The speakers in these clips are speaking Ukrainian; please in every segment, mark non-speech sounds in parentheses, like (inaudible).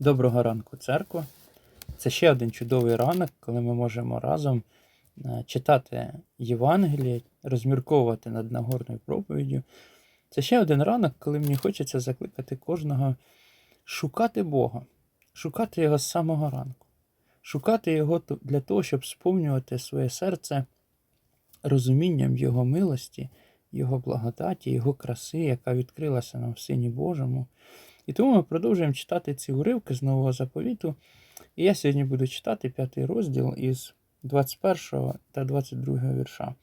Доброго ранку, церква. Це ще один чудовий ранок, коли ми можемо разом е, читати Євангеліє, розмірковувати над Нагорною проповіддю. Це ще один ранок, коли мені хочеться закликати кожного шукати Бога, шукати Його з самого ранку, шукати Його для того, щоб сповнювати своє серце розумінням Його милості, Його благодаті, Його краси, яка відкрилася нам в Сині Божому. І тому ми продовжуємо читати ці уривки з Нового заповіту. І я сьогодні буду читати п'ятий розділ із 21 та 22 вірша.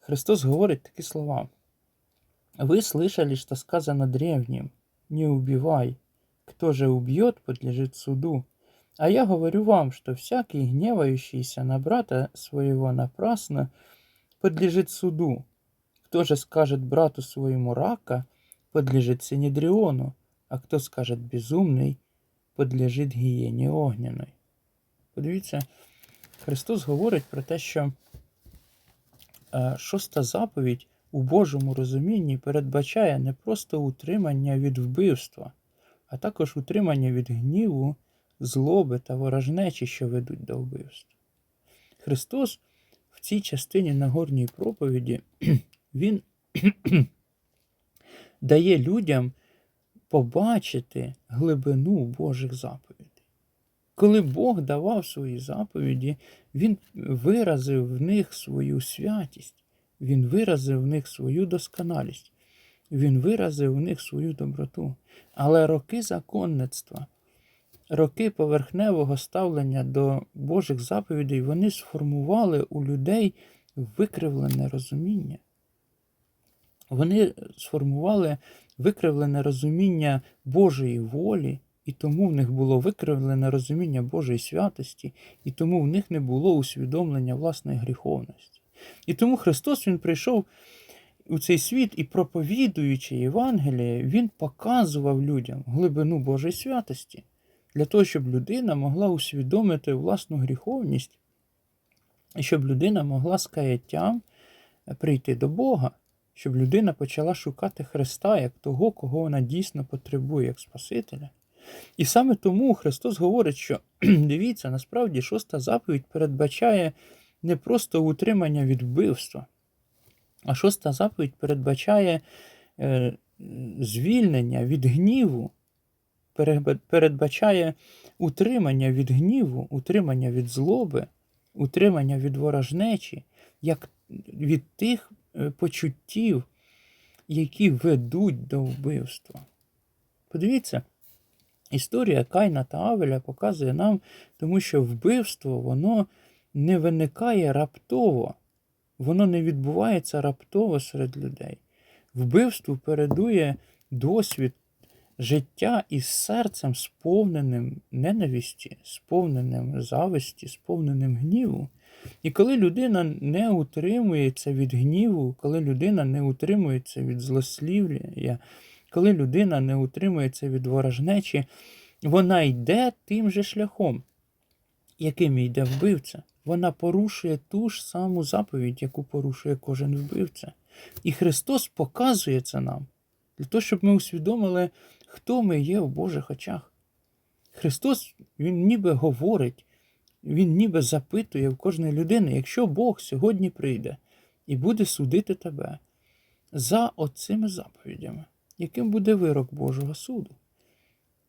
Христос говорить такі слова. Вы слышали, что сказано древним, не убивай. Кто же убьет, подлежит суду. А я говорю вам, что всякий, гневающийся на брата своего напрасно, подлежит суду. Кто же скажет брату своему рака, подлежит Синедриону, а хто скаже безумний, подлежить гієні огняної. Подивіться, Христос говорить про те, що е, шоста заповідь у Божому розумінні передбачає не просто утримання від вбивства, а також утримання від гніву, злоби та ворожнечі, що ведуть до вбивства. Христос в цій частині Нагорньої проповіді (clears throat) Він (clears throat) дає людям побачити глибину Божих заповідей. Коли Бог давав свої заповіді, Він виразив в них свою святість, Він виразив в них свою досконалість, Він виразив в них свою доброту. Але роки законництва, роки поверхневого ставлення до Божих заповідей, вони сформували у людей викривлене розуміння. Вони сформували викривлене розуміння Божої волі, і тому в них було викривлене розуміння Божої святості, і тому в них не було усвідомлення власної гріховності. І тому Христос Він прийшов у цей світ і, проповідуючи Євангеліє, Він показував людям глибину Божої святості, для того, щоб людина могла усвідомити власну гріховність, і щоб людина могла з каяттям прийти до Бога щоб людина почала шукати Христа як того, кого вона дійсно потребує, як Спасителя. І саме тому Христос говорить, що (clears throat) дивіться, насправді шоста заповідь передбачає не просто утримання від вбивства, а шоста заповідь передбачає е, звільнення від гніву, передбачає утримання від гніву, утримання від злоби, утримання від ворожнечі, як від тих почуттів, які ведуть до вбивства. Подивіться, історія Кайна та Авеля показує нам, тому що вбивство воно не виникає раптово, воно не відбувається раптово серед людей. Вбивству передує досвід життя із серцем, сповненим ненависті, сповненим зависті, сповненим гніву. І коли людина не утримується від гніву, коли людина не утримується від злослів'я, коли людина не утримується від ворожнечі, вона йде тим же шляхом, яким йде вбивця. Вона порушує ту ж саму заповідь, яку порушує кожен вбивця. І Христос показує це нам, для того, щоб ми усвідомили, хто ми є в Божих очах. Христос, Він ніби говорить, Він ніби запитує в кожної людини, якщо Бог сьогодні прийде і буде судити тебе за оцими заповідями, яким буде вирок Божого суду?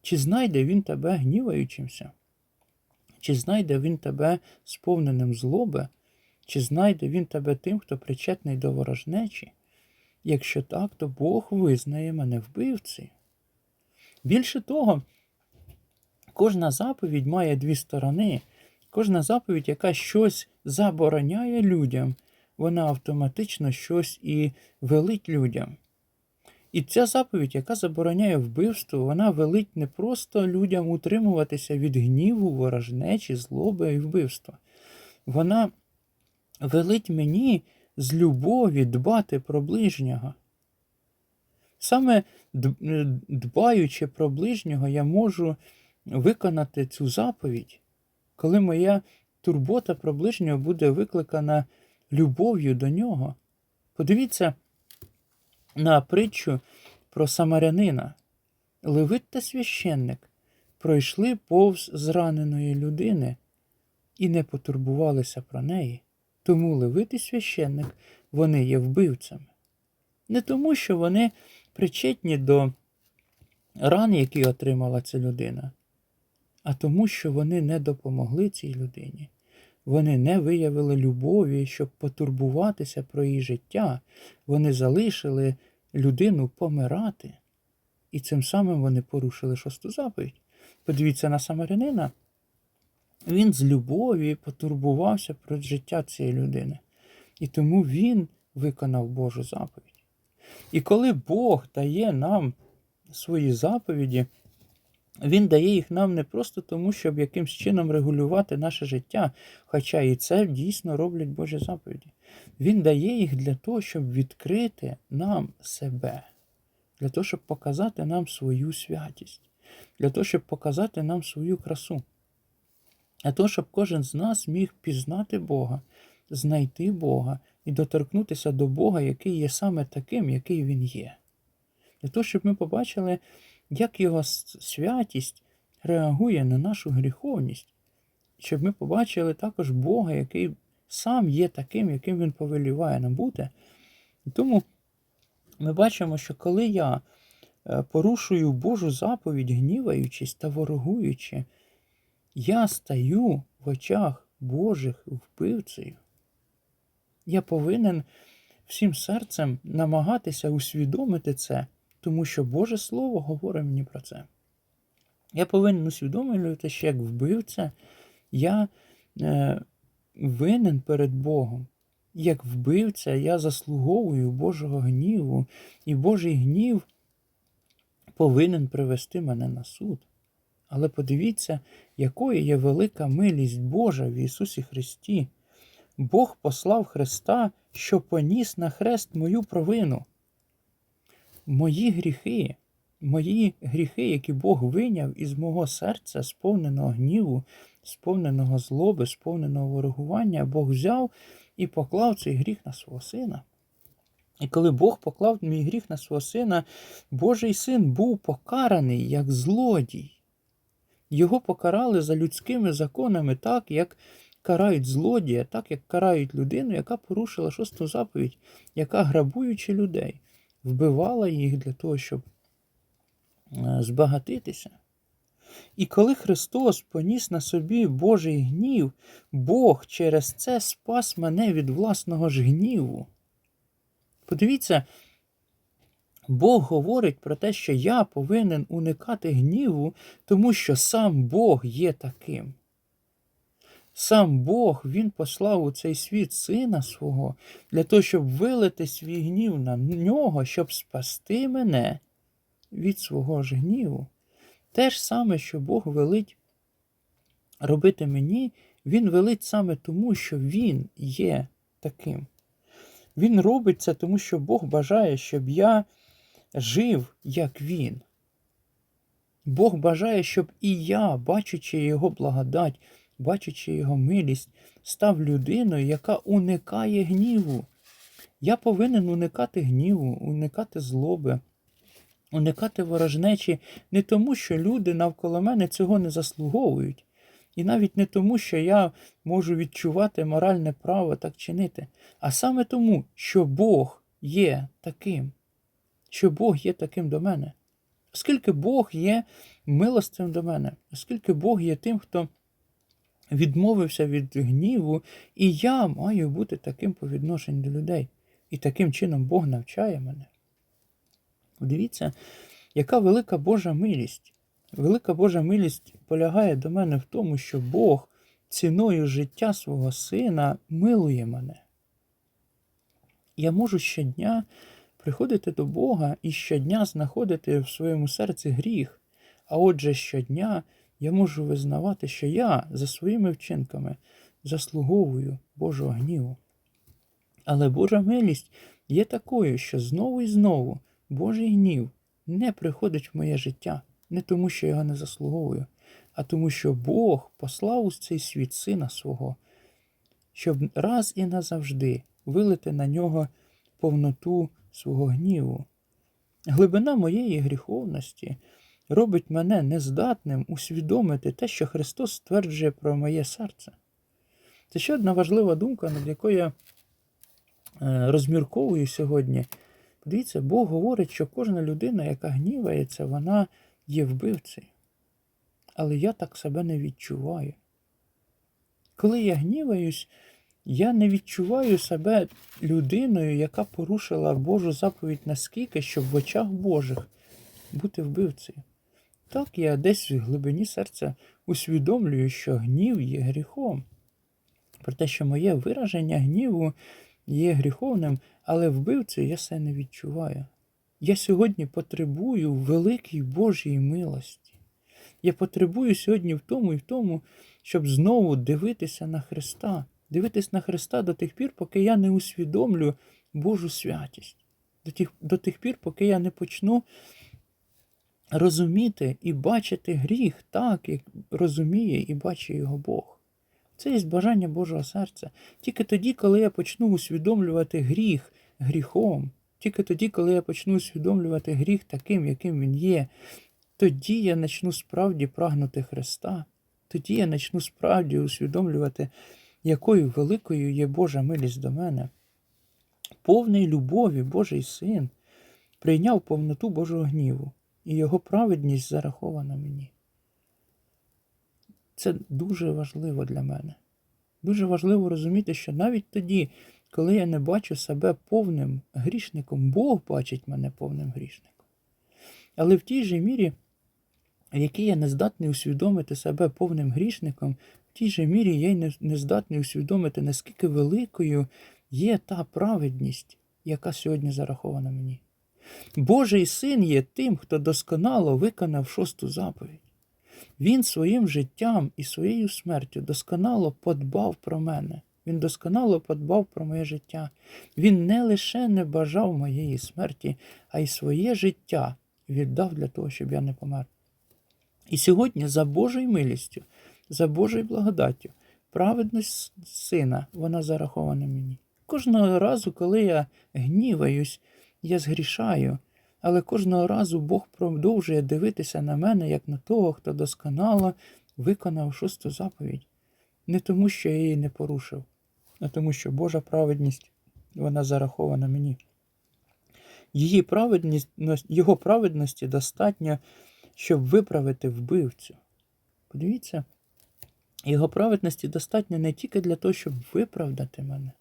Чи знайде він тебе гніваючимся? Чи знайде він тебе сповненим злоби? Чи знайде він тебе тим, хто причетний до ворожнечі? Якщо так, то Бог визнає мене вбивцею. Більше того, кожна заповідь має дві сторони. Кожна заповідь, яка щось забороняє людям, вона автоматично щось і велить людям. І ця заповідь, яка забороняє вбивство, вона велить не просто людям утримуватися від гніву, ворожнечі, злоби і вбивства. Вона велить мені з любові дбати про ближнього. Саме дбаючи про ближнього, я можу виконати цю заповідь, коли моя турбота про ближнього буде викликана любов'ю до нього. Подивіться на притчу про самарянина. Левит та священник пройшли повз зраненої людини і не потурбувалися про неї. Тому левит і священник вони є вбивцями. Не тому, що вони причетні до ран, які отримала ця людина, а тому, що вони не допомогли цій людині. Вони не виявили любові, щоб потурбуватися про її життя. Вони залишили людину помирати. І цим самим вони порушили шосту заповідь. Подивіться на самарянина. Він з любові потурбувався про життя цієї людини. І тому він виконав Божу заповідь. І коли Бог дає нам свої заповіді, Він дає їх нам не просто тому, щоб якимсь чином регулювати наше життя, хоча і це дійсно роблять Божі заповіді. Він дає їх для того, щоб відкрити нам себе, для того, щоб показати нам свою святість, для того, щоб показати нам свою красу. Для того, щоб кожен з нас міг пізнати Бога, знайти Бога і доторкнутися до Бога, який є саме таким, який Він є. Для того, щоб ми побачили, як Його святість реагує на нашу гріховність, щоб ми побачили також Бога, який сам є таким, яким Він повеліває нам бути. Тому ми бачимо, що коли я е, порушую Божу заповідь, гніваючись та ворогуючи, я стаю в очах Божих вбивцею. Я повинен всім серцем намагатися усвідомити це, тому що Боже Слово говорить мені про це. Я повинен усвідомлювати, що як вбивця, я е, винен перед Богом. Як вбивця, я заслуговую Божого гніву, і Божий гнів повинен привести мене на суд. Але подивіться, якою є велика милість Божа в Ісусі Христі. Бог послав Христа, що поніс на хрест мою провину. Мої гріхи, мої гріхи, які Бог виняв із мого серця, сповненого гніву, сповненого злоби, сповненого ворогування, Бог взяв і поклав цей гріх на свого сина. І коли Бог поклав мій гріх на свого сина, Божий син був покараний як злодій. Його покарали за людськими законами так, як карають злодія, так як карають людину, яка порушила шосту заповідь, яка, грабуючи людей, вбивала їх для того, щоб е, збагатитися. І коли Христос поніс на собі Божий гнів, Бог через це спас мене від власного ж гніву. Подивіться, Бог говорить про те, що я повинен уникати гніву, тому що сам Бог є таким. Сам Бог Він послав у цей світ сина свого для того, щоб вилити свій гнів на нього, щоб спасти мене від свого ж гніву. Те ж саме, що Бог велить робити мені, Він велить саме тому, що Він є таким. Він робить це тому, що Бог бажає, щоб я жив, як Він. Бог бажає, щоб і я, бачачи Його благодать, бачачи Його милість, став людиною, яка уникає гніву. Я повинен уникати гніву, уникати злоби, уникати ворожнечі не тому, що люди навколо мене цього не заслуговують, і навіть не тому, що я можу відчувати моральне право так чинити, а саме тому, що Бог є таким, що Бог є таким до мене. Оскільки Бог є милостивим до мене, оскільки Бог є тим, хто відмовився від гніву, і я маю бути таким по відношенню до людей. І таким чином Бог навчає мене. Дивіться, яка велика Божа милість. Велика Божа милість полягає до мене в тому, що Бог ціною життя свого сина милує мене. Я можу щодня приходити до Бога і щодня знаходити в своєму серці гріх. А отже, щодня я можу визнавати, що я за своїми вчинками заслуговую Божого гніву. Але Божа милість є такою, що знову і знову Божий гнів не приходить в моє життя, не тому, що його не заслуговую, а тому, що Бог послав у цей світ сина свого, щоб раз і назавжди вилити на нього повноту свого гніву. Глибина моєї гріховності робить мене нездатним усвідомити те, що Христос стверджує про моє серце. Це ще одна важлива думка, над якою я е, розмірковую сьогодні. Подивіться, Бог говорить, що кожна людина, яка гнівається, вона є вбивцею. Але я так себе не відчуваю. Коли я гніваюсь, я не відчуваю себе людиною, яка порушила Божу заповідь наскільки, щоб в очах Божих бути вбивцею. Так, я десь в глибині серця усвідомлюю, що гнів є гріхом. Про те, що моє вираження гніву є гріховним, але вбивцею я це не відчуваю. Я сьогодні потребую великій Божій милості. Я потребую сьогодні в тому і в тому, щоб знову дивитися на Христа, дивитися на Христа до тих пір, поки я не усвідомлю Божу святість, до тих, до тих пір, поки я не почну розуміти і бачити гріх так, як розуміє і бачить його Бог. Це є бажання Божого серця. Тільки тоді, коли я почну усвідомлювати гріх гріхом, тільки тоді, коли я почну усвідомлювати гріх таким, яким він є, тоді я почну справді прагнути Христа, тоді я почну справді усвідомлювати, якою великою є Божа милість до мене. Повний любові Божий син прийняв повноту Божого гніву, і його праведність зарахована мені. Це дуже важливо для мене. Дуже важливо розуміти, що навіть тоді, коли я не бачу себе повним грішником, Бог бачить мене повним грішником. Але в тій же мірі, в якій я не здатний усвідомити себе повним грішником, в тій же мірі я й не, здатний усвідомити, наскільки великою є та праведність, яка сьогодні зарахована мені. Божий син є тим, хто досконало виконав шосту заповідь. Він своїм життям і своєю смертю досконало подбав про мене. Він досконало подбав про моє життя. Він не лише не бажав моєї смерті, а й своє життя віддав для того, щоб я не помер. І сьогодні, за Божою милістю, за Божою благодаттю, праведність сина, вона зарахована мені. Кожного разу, коли я гніваюсь, я згрішаю, але кожного разу Бог продовжує дивитися на мене, як на того, хто досконало виконав шосту заповідь. Не тому, що я її не порушив, а тому, що Божа праведність вона зарахована мені. Її праведність, Його праведності достатньо, щоб виправити вбивцю. Подивіться, його праведності достатньо не тільки для того, щоб виправдати мене,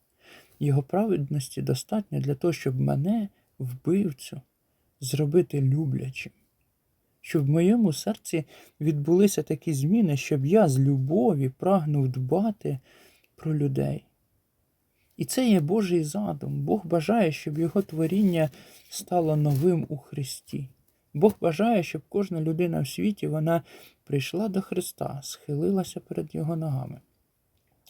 його праведності достатньо для того, щоб мене, вбивцю, зробити люблячим. Щоб в моєму серці відбулися такі зміни, щоб я з любові прагнув дбати про людей. І це є Божий задум. Бог бажає, щоб його творіння стало новим у Христі. Бог бажає, щоб кожна людина в світі вона прийшла до Христа, схилилася перед Його ногами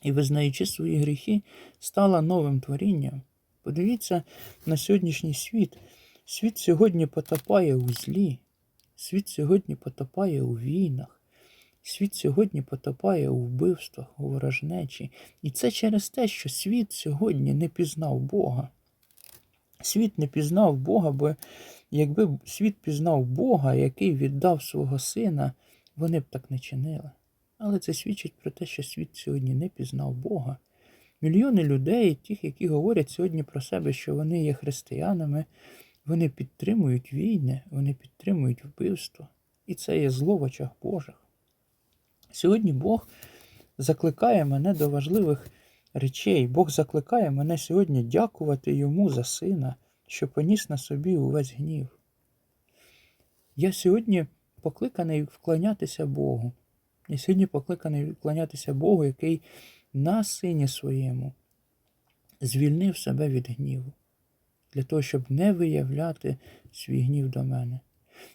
і, визнаючи свої гріхи, стала новим творінням. Подивіться на сьогоднішній світ. Світ сьогодні потопає у злі, світ сьогодні потопає у війнах, світ сьогодні потопає у вбивствах, у ворожнечі. І це через те, що світ сьогодні не пізнав Бога. Світ не пізнав Бога, бо якби світ пізнав Бога, який віддав свого сина, вони б так не чинили. Але це свідчить про те, що світ сьогодні не пізнав Бога. Мільйони людей, тих, які говорять сьогодні про себе, що вони є християнами, вони підтримують війни, вони підтримують вбивство. І це є зло в очах Божих. Сьогодні Бог закликає мене до важливих речей. Бог закликає мене сьогодні дякувати йому за сина, що поніс на собі увесь гнів. Я сьогодні покликаний вклонятися Богу. Я сьогодні покликаний вклонятися Богу, який на сині своєму звільнив себе від гніву, для того, щоб не виявляти свій гнів до мене.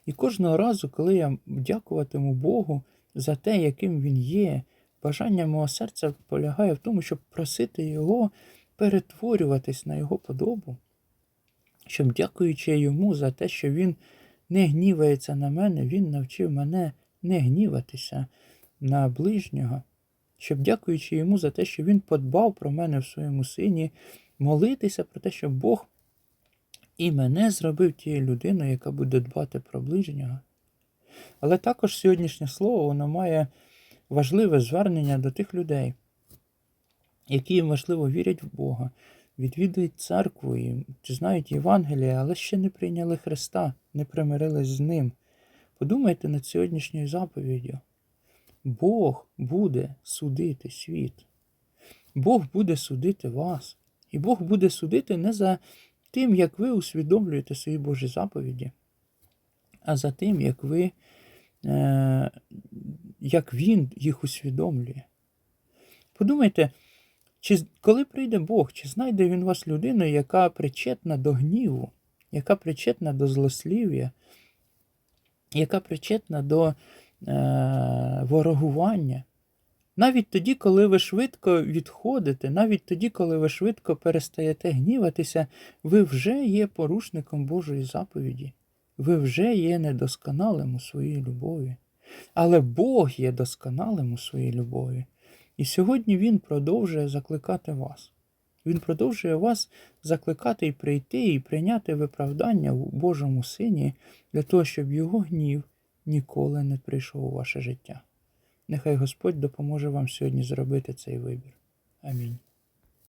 І кожного разу, коли я дякуватиму Богу за те, яким Він є, бажання мого серця полягає в тому, щоб просити Його перетворюватись на Його подобу, щоб, дякуючи йому за те, що Він не гнівається на мене, Він навчив мене не гніватися на ближнього, щоб, дякуючи йому за те, що він подбав про мене в своєму сині, молитися про те, щоб Бог і мене зробив тією людиною, яка буде дбати про ближнього. Але також сьогоднішнє слово воно має важливе звернення до тих людей, які можливо вірять в Бога, відвідують церкву і знають Євангелія, але ще не прийняли Христа, не примирились з Ним. Подумайте над сьогоднішньою заповіддю. Бог буде судити світ. Бог буде судити вас. І Бог буде судити не за тим, як ви усвідомлюєте свої Божі заповіді, а за тим, як ви, е, як Він їх усвідомлює. Подумайте, чи коли прийде Бог, чи знайде Він вас людиною, яка причетна до гніву, яка причетна до злослів'я, яка причетна до е, ворогування? Навіть тоді, коли ви швидко відходите, навіть тоді, коли ви швидко перестаєте гніватися, ви вже є порушником Божої заповіді. Ви вже є недосконалим у своїй любові. Але Бог є досконалим у своїй любові. І сьогодні Він продовжує закликати вас. Він продовжує вас закликати і прийти, і прийняти виправдання у Божому Сині для того, щоб його гнів ніколи не прийшов у ваше життя. Нехай Господь допоможе вам сьогодні зробити цей вибір. Амінь.